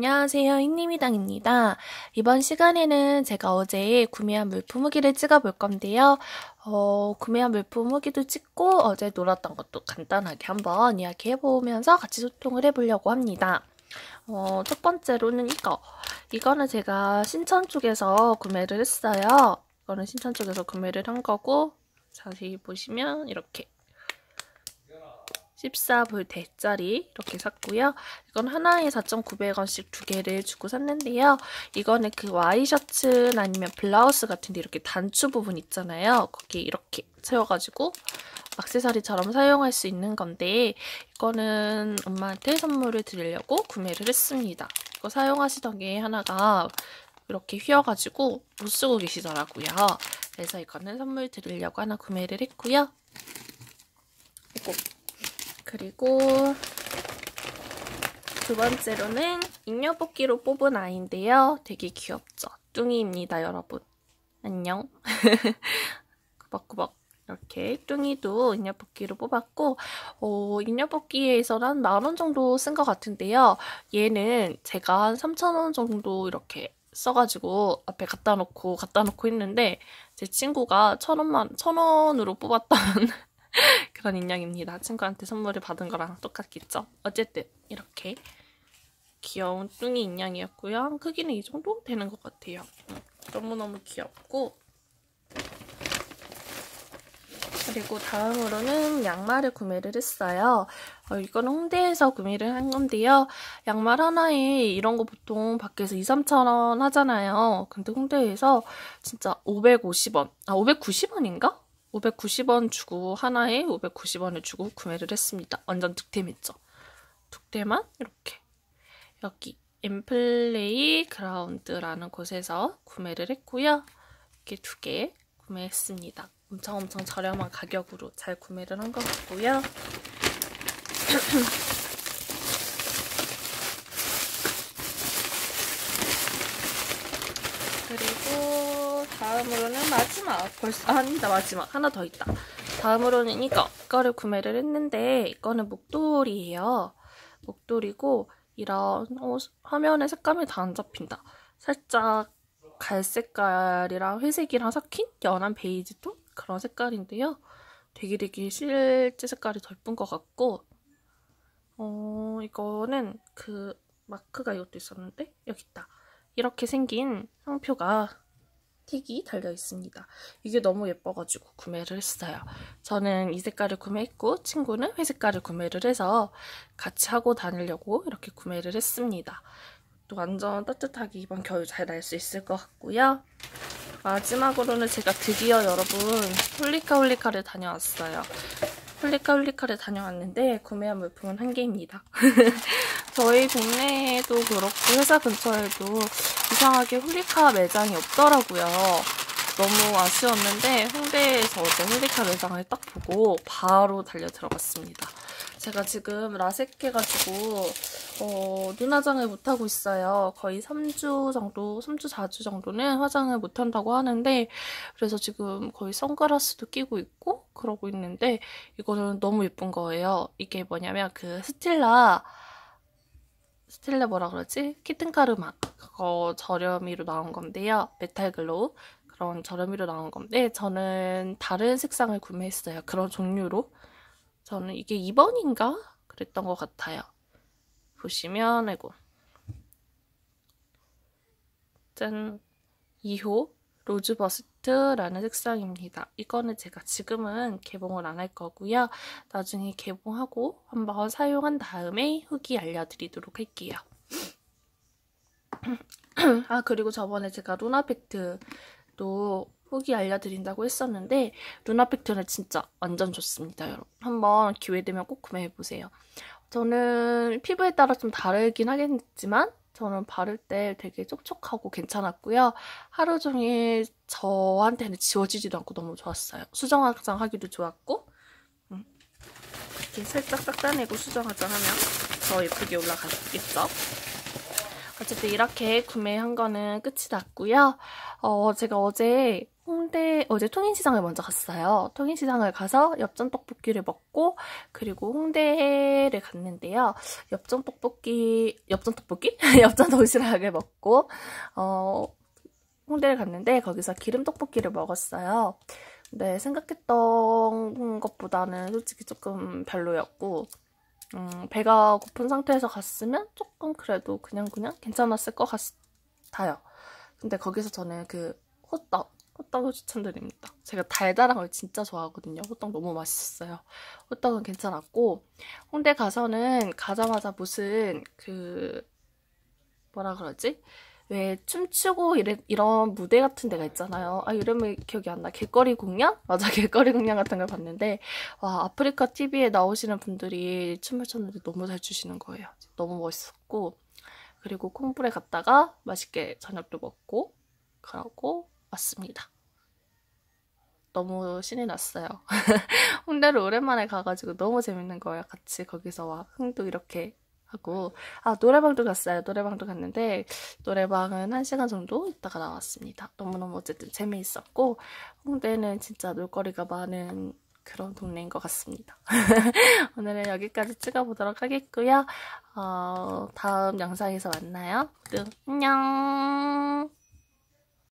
안녕하세요. 흰님이당입니다. 이번 시간에는 제가 어제 구매한 물품 후기를 찍어볼 건데요. 어, 구매한 물품 후기도 찍고 어제 놀았던 것도 간단하게 한번 이야기해보면서 같이 소통을 해보려고 합니다. 어, 첫 번째로는 이거. 이거는 제가 신천 쪽에서 구매를 했어요. 이거는 신천 쪽에서 구매를 한 거고 자세히 보시면 이렇게 14불 대짜리 이렇게 샀고요. 이건 하나에 4,900원씩 두 개를 주고 샀는데요. 이거는 그 와이셔츠 아니면 블라우스 같은데 이렇게 단추 부분 있잖아요. 거기 이렇게 채워가지고 악세사리처럼 사용할 수 있는 건데 이거는 엄마한테 선물을 드리려고 구매를 했습니다. 이거 사용하시던 게 하나가 이렇게 휘어가지고 못 쓰고 계시더라고요. 그래서 이거는 선물 드리려고 하나 구매를 했고요. 이거 그리고 두 번째로는 인녀뽑기로 뽑은 아이인데요. 되게 귀엽죠? 뚱이입니다, 여러분. 안녕. 꾸벅꾸벅. 이렇게 뚱이도 인녀뽑기로 뽑았고 어, 인녀뽑기에서는 한 만 원 정도 쓴 것 같은데요. 얘는 제가 한 3천 원 정도 이렇게 써가지고 앞에 갖다 놓고 갖다 놓고 했는데 제 친구가 천 원만 천 원으로 뽑았던 그런 인형입니다. 친구한테 선물을 받은 거랑 똑같겠죠? 어쨌든 이렇게 귀여운 뚱이 인형이었고요. 크기는 이 정도 되는 것 같아요. 너무너무 귀엽고 그리고 다음으로는 양말을 구매를 했어요. 어, 이거는 홍대에서 구매를 한 건데요. 양말 하나에 이런 거 보통 밖에서 2, 3천 원 하잖아요. 근데 홍대에서 진짜 550원, 아 590원인가? 590원 주고 하나에 590원을 주고 구매를 했습니다. 완전 득템했죠. 득템한 이렇게 여기 엠플레이 그라운드라는 곳에서 구매를 했고요. 이렇게 두 개 구매했습니다. 엄청 엄청 저렴한 가격으로 잘 구매를 한 것 같고요. 그리고 다음으로는 마지막 벌써 아, 아니다 마지막 하나 더 있다. 다음으로는 이거 이거를 구매를 했는데 이거는 목도리예요. 목도리고 이런 어, 화면에 색감이 다 안 잡힌다. 살짝 갈색깔이랑 회색이랑 섞인 연한 베이지 톤 그런 색깔인데요. 되게 되게 실제 색깔이 더 예쁜 것 같고 어 이거는 그 마크가 이것도 있었는데 여기 있다. 이렇게 생긴 상표가 틱이 달려 있습니다. 이게 너무 예뻐가지고 구매를 했어요. 저는 이 색깔을 구매했고 친구는 회색깔을 구매를 해서 같이 하고 다니려고 이렇게 구매를 했습니다. 또 완전 따뜻하게 이번 겨울 잘 날 수 있을 것 같고요. 마지막으로는 제가 드디어 여러분 홀리카 홀리카를 다녀왔어요. 홀리카 홀리카를 다녀왔는데 구매한 물품은 한 개입니다. 저희 동네에도 그렇고 회사 근처에도 이상하게 홀리카 매장이 없더라고요. 너무 아쉬웠는데 홍대에서 어제 홀리카 매장을 딱 보고 바로 달려 들어갔습니다. 제가 지금 라섹해가지고 어, 눈 화장을 못하고 있어요. 거의 3주 정도, 3주, 4주 정도는 화장을 못한다고 하는데 그래서 지금 거의 선글라스도 끼고 있고 그러고 있는데 이거는 너무 예쁜 거예요. 이게 뭐냐면 그 스틸라 스틸라 뭐라 그러지? 키튼카르마 그거 저렴이로 나온 건데요. 메탈 글로우 그런 저렴이로 나온 건데 저는 다른 색상을 구매했어요. 그런 종류로 저는 이게 2번인가? 그랬던 것 같아요. 보시면 아이고 짠 2호 로즈버스트라는 색상입니다. 이거는 제가 지금은 개봉을 안 할 거고요. 나중에 개봉하고 한번 사용한 다음에 후기 알려드리도록 할게요. 아 그리고 저번에 제가 루나팩트도 후기 알려드린다고 했었는데 루나팩트는 진짜 완전 좋습니다, 여러분. 한번 기회 되면 꼭 구매해보세요. 저는 피부에 따라 좀 다르긴 하겠지만 저는 바를 때 되게 촉촉하고 괜찮았고요. 하루 종일 저한테는 지워지지도 않고 너무 좋았어요. 수정 화장 하기도 좋았고 음. 이렇게 살짝 닦아내고 수정 화장 하면 더 예쁘게 올라가겠죠? 어쨌든 이렇게 구매한 거는 끝이 났고요. 어, 제가 어제 홍대, 어제 통인시장을 먼저 갔어요. 통인시장을 가서 엽전 떡볶이를 먹고, 그리고 홍대를 갔는데요. 엽전 떡볶이, 엽전 떡볶이? 엽전 도시락을 먹고, 어, 홍대를 갔는데, 거기서 기름 떡볶이를 먹었어요. 근데 생각했던 것보다는 솔직히 조금 별로였고, 음, 배가 고픈 상태에서 갔으면 조금 그래도 그냥 그냥 괜찮았을 것 같아요. 근데 거기서 저는 그 호떡, 호떡을 추천드립니다. 제가 달달한 걸 진짜 좋아하거든요. 호떡 너무 맛있었어요. 호떡은 괜찮았고 홍대 가서는 가자마자 무슨 그 뭐라 그러지? 왜 춤추고 이래, 이런 무대 같은 데가 있잖아요. 아 이름이 기억이 안 나. 길거리 공연? 맞아 길거리 공연 같은 걸 봤는데 와 아프리카 TV에 나오시는 분들이 춤을 췄는데 너무 잘 추시는 거예요. 너무 멋있었고 그리고 콩불에 갔다가 맛있게 저녁도 먹고 그러고 왔습니다. 너무 신이 났어요. 홍대를 오랜만에 가가지고 너무 재밌는 거예요. 같이 거기서 와 흥도 이렇게 하고 아 노래방도 갔어요. 노래방도 갔는데 노래방은 1시간 정도 있다가 나왔습니다. 너무너무 어쨌든 재미있었고 홍대는 진짜 놀거리가 많은 그런 동네인 것 같습니다. 오늘은 여기까지 찍어보도록 하겠고요. 어, 다음 영상에서 만나요. 안녕